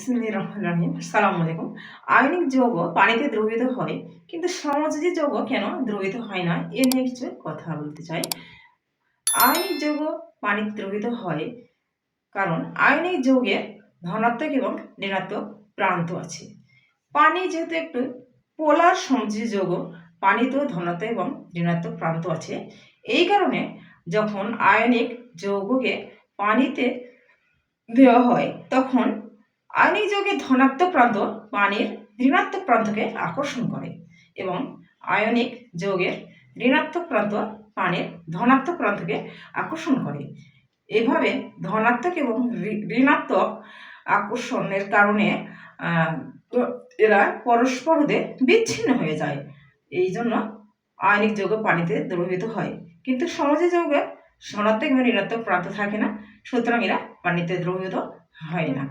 বিসমিল্লাহির রহমানির রহিম আসসালামু আলাইকুম। আয়নিক যৌগ পানিতে দ্রবীভূত হয়, কিন্তু সমযোজী যৌগ কেন দ্রবীভূত হয় না? এ নিয়ে কিছু কথা বলতে চাই। আয়নিক যৌগ পানিতে দ্রবীভূত হয় কারণ আয়নিক যৌগের ধনাত্মক এবং ঋণাত্মক প্রান্ত আছে। পানি যেহেতু একটু পোলার সমযোজী যৌগ, পানিতেও ধনাত্মক এবং ঋণাত্মক প্রান্ত আছে। এই কারণে যখন আয়নিক যৌগকে পানিতে দেওয়া হয়, তখন আয়নিক যৌগের ধনাত্মক প্রান্ত পানির ঋণাত্মক প্রান্তকে আকর্ষণ করে এবং আয়নিক যৌগের ঋণাত্মক প্রান্ত পানির ধনাত্মক প্রান্তকে আকর্ষণ করে। এভাবে ধনাত্মক এবং ঋণাত্মক আকর্ষণের কারণে এরা পরস্পর হতে বিচ্ছিন্ন হয়ে যায়। এই জন্য আয়নিক যৌগ পানিতে দ্রবীভূত হয়। কিন্তু সমাজে যৌগের ধনাত্মক এবং ঋণাত্মক প্রান্ত থাকে না, সুতরাং এরা পানিতে দ্রবীভূত হয় না।